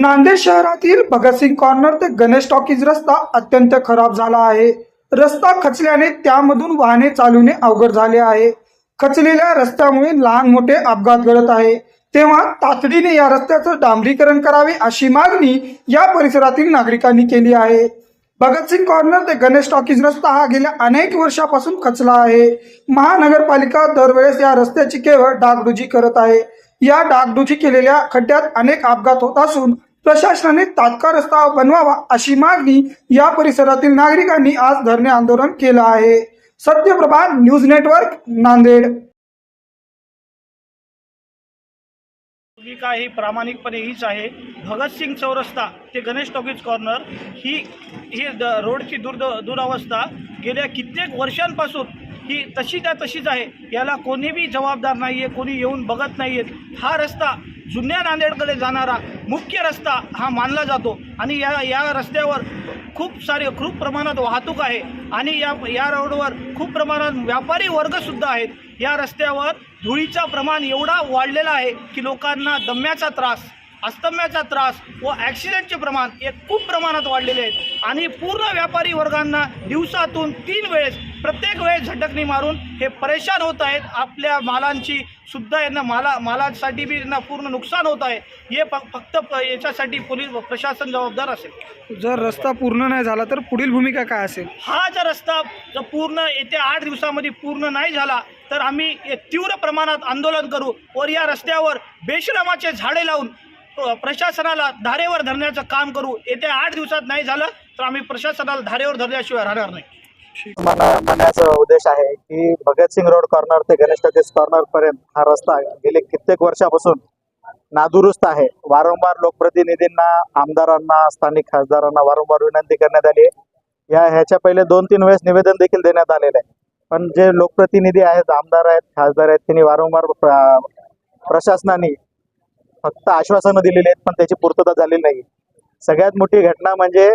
नांदेड शहरातील भगतसिंग कॉर्नर ते गणेश टॉकीज रस्ता अत्यंत खराब झाला आहे. रस्ता खचल्याने त्यामधून वाहने चालवणे अवघड झाले आहे. खचलेल्या रस्त्यामुळे लहान मोठे अपघात घडत आहे. तेव्हा तातडीने या रस्त्याचं डांबरीकरण करावे अशी मागणी या परिसरातील नागरिकांनी केली आहे. भगतसिंग कॉर्नर ते गणेश टॉकीज रस्ता हा गेल्या अनेक वर्षापासून खचला आहे. महानगरपालिका दरवेळेस या रस्त्याची केवळ डागडुजी करत आहे. या डागडुजी केलेल्या खड्ड्यात अनेक अपघात होत असून प्रशासनाने तात्काळ रस्ता बनवावा अशी मागणी या परिसरातील नागरिकांनी आज धरणे आंदोलन केलं आहे. Satyaprabha news network Nanded. भूमिका ही प्रामाणिकपणे हीच आहे. भगतसिंग चौरस्ता ते गणेश टॉकीज कॉर्नर ही ही द रोडची दुर्द दुरावस्था गेल्या कित्येक वर्षांपासून ही तशी त्या तशीच आहे. याला कोणीबी जबाबदार नाही आहे कोणी येऊन बघत नाही आहेत हा रस्ता जुन्या नांदेडकडे जाणारा मुख्य रस्ता हा मानला जातो. आणि या या रस्त्यावर खूप सारे खूप प्रमाणात वाहतूक आहे. आणि या या रोडवर खूप प्रमाणात व्यापारी वर्गसुद्धा आहेत. या रस्त्यावर धुळीचा प्रमाण एवढा वाढलेला आहे की लोकांना दम्याचा त्रास अस्तम्याचा त्रास व ॲक्सिडेंटचे प्रमाण हे खूप प्रमाणात वाढलेले आहेत. आणि पूर्ण व्यापारी वर्गांना दिवसातून तीन वेळेस प्रत्येक वेळेस झटकणी मारून हे परेशान होत आहेत आपल्या मालांची सुद्धा यांना माला मालासाठी बी यांना पूर्ण नुकसान होत आहे. हे फक्त याच्यासाठी पोलीस प्रशासन जबाबदार असेल. जर रस्ता पूर्ण नाही झाला तर पुढील भूमिका काय असेल? हा जर रस्ता जर पूर्ण येत्या आठ दिवसामध्ये पूर्ण नाही झाला तर आम्ही तीव्र प्रमाणात आंदोलन करू वर या रस्त्यावर बेशरमाचे झाडे लावून प्रशासनाला धारेवर धरण्याचं काम करू. येत्या आठ दिवसात नाही झालं तर आम्ही प्रशासनाला धारेवर धरल्याशिवाय राहणार नाही. म्हणण्याचा उद्देश आहे की भगतसिंग रोड कॉर्नर ते गणेश टॉकीज कॉर्नर पर्यंत हा रस्ता गेले कित्येक वर्षापासून नादुरुस्त आहे. वारंवार लोकप्रतिनिधींना आमदारांना स्थानिक खासदारांना वारंवार विनंती करण्यात आली आहे. या ह्याच्या पहिले दोन तीन वेळेस निवेदन देखील देण्यात आलेलं आहे. पण जे लोकप्रतिनिधी आहेत आमदार आहेत खासदार आहेत त्यांनी वारंवार प्रशासनाने फक्त आश्वासनं दिलेली आहेत पण त्याची पूर्तता झालेली नाही सगळ्यात मोठी घटना म्हणजे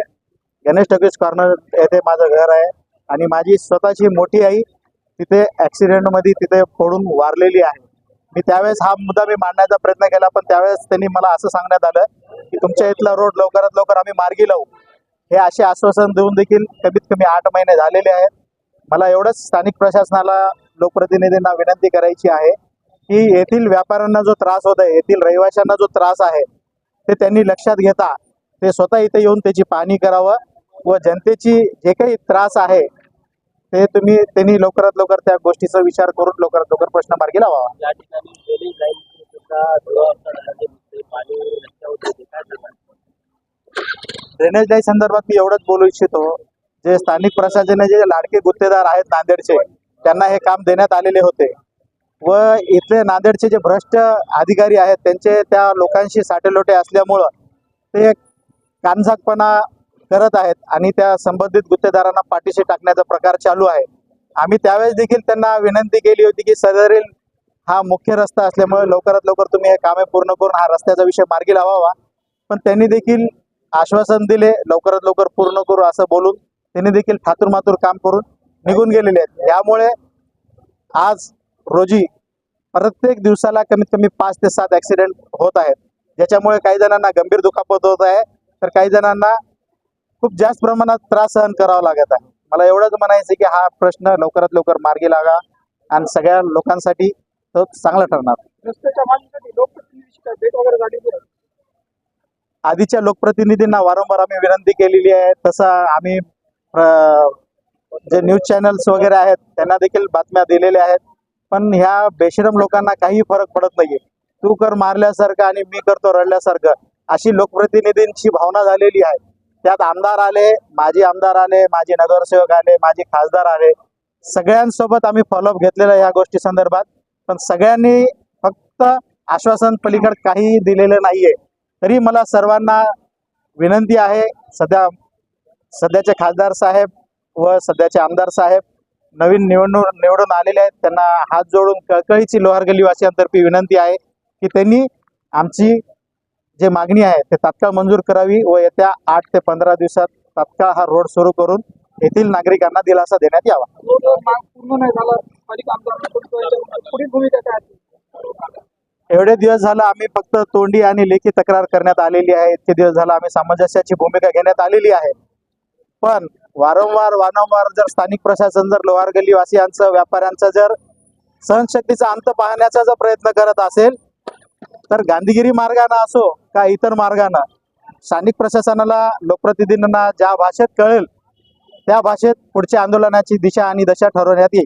गणेश टॉकीज कॉर्नर येथे माझं घर आहे. आणि माझी स्वतःची मोठी आई तिथे ॲक्सिडेंटमध्ये तिथे पडून वारलेली आहे. मी त्यावेळेस हा मुद्दा मी मांडण्याचा प्रयत्न केला पण त्यावेळेस त्यांनी मला असं सांगण्यात आलं की तुमच्या इथला रोड लवकरात लवकर आम्ही मार्गी लावू. हे असे आश्वासन देऊन देखील कमीत कमी आठ महिने झालेले आहेत. मला एवढंच स्थानिक प्रशासनाला लोकप्रतिनिधींना विनंती करायची आहे की येथील व्यापाऱ्यांना जो त्रास होत आहे येथील रहिवाशांना जो त्रास आहे ते त्यांनी लक्षात घेता ते स्वतः इथे येऊन त्याची पाहणी करावं व जनतेची जे काही त्रास आहे ते तुम्ही त्यांनी लवकरात लवकर त्या गोष्टीचा विचार करून लवकरात लवकर प्रश्न मार्गी या येते. काय सांगाल? ड्रेनेज लाईन संदर्भात मी एवढंच बोलू इच्छितो जे स्थानिक प्रशासनाचे जे लाडके गुत्तेदार आहेत नांदेडचे त्यांना हे काम देण्यात आलेले होते व इथले नांदेडचे जे भ्रष्ट अधिकारी आहेत त्यांचे त्या लोकांशी साटेलोटे असल्यामुळं ते कानझाकपणा करत आहेत आणि त्या संबंधित गुत्तेदारांना पाठीशी टाकण्याचा प्रकार चालू आहे. आम्ही त्यावेळेस देखील त्यांना विनंती केली होती की सदरील हा मुख्य रस्ता असल्यामुळे लवकरात लवकर तुम्ही हे कामे पूर्ण करून हा रस्त्याचा विषय मार्गी लावावा. पण त्यांनी देखील आश्वासन दिले लवकरात लवकर पूर्ण करू असं बोलून त्यांनी देखील ठातूरमातूर काम करून निघून गेलेले आहेत. यामुळे आज रोजी प्रत्येक दिवसाला कमीत कमी पाच ते सात ॲक्सिडेंट होत आहेत. ज्याच्यामुळे काही जणांना गंभीर दुखापत होत आहे. तर काही जणांना खूप जास्त प्रमाणात त्रास सहन करावा लागत आहे. मला एवढंच म्हणायचं की हा प्रश्न लवकरात लवकर मार्गी लागा आणि सगळ्या लोकांसाठी तो चांगला ठरणार. आधीच्या लोकप्रतिनिधींना वारंवार आम्ही विनंती केलेली आहे. तसं आम्ही जे न्यूज चॅनल्स वगैरे आहेत त्यांना देखील बातम्या दिलेल्या आहेत. पण ह्या बेशरम लोकांना काही फरक पडत नाहीये. तू कर मारल्यासारखं आणि मी करतो रडल्यासारखं अशी लोकप्रतिनिधींची भावना झालेली आहे. त्यात आमदार आले माजी आमदार आले माजी नगरसेवक आले माजी खासदार आले. सगळ्यांसोबत आम्ही फॉलोअप घेतलेला आहे या गोष्टी संदर्भात. पण सगळ्यांनी फक्त आश्वासन पलीकड काही दिलेलं नाहीये. तरी मला सर्वांना विनंती आहे सध्या सध्याचे खासदार साहेब व सध्याचे आमदार साहेब नवीन निवडणूक निवडून आलेले आहेत. त्यांना हात जोडून कळकळीची लोहार गल्लीवासियांतर्फे विनंती आहे की त्यांनी आमची जे मागणी आहे ते तात्काळ मंजूर करावी व येत्या आठ ते पंधरा दिवसात तात्काळ हा रोड सुरू करून येथील नागरिकांना दिलासा देण्यात यावा. एवढे दिवस झालं आम्ही फक्त तोंडी आणि लेखी तक्रार करण्यात आलेली आहे. इतके दिवस झालं आम्ही सामंजस्याची भूमिका घेण्यात आलेली आहे. पण वारंवार वारंवार जर स्थानिक प्रशासन जर लोहार गल्लीवासियांचं व्यापाऱ्यांचं जर सहनशक्तीचा अंत पाहण्याचा जर प्रयत्न करत असेल तर गांधीगिरी मार्गानं असो का इतर मार्गानं स्थानिक प्रशासनाला लोकप्रतिनिधींना ज्या भाषेत कळेल त्या भाषेत पुढच्या आंदोलनाची दिशा आणि दशा ठरवण्यात येईल.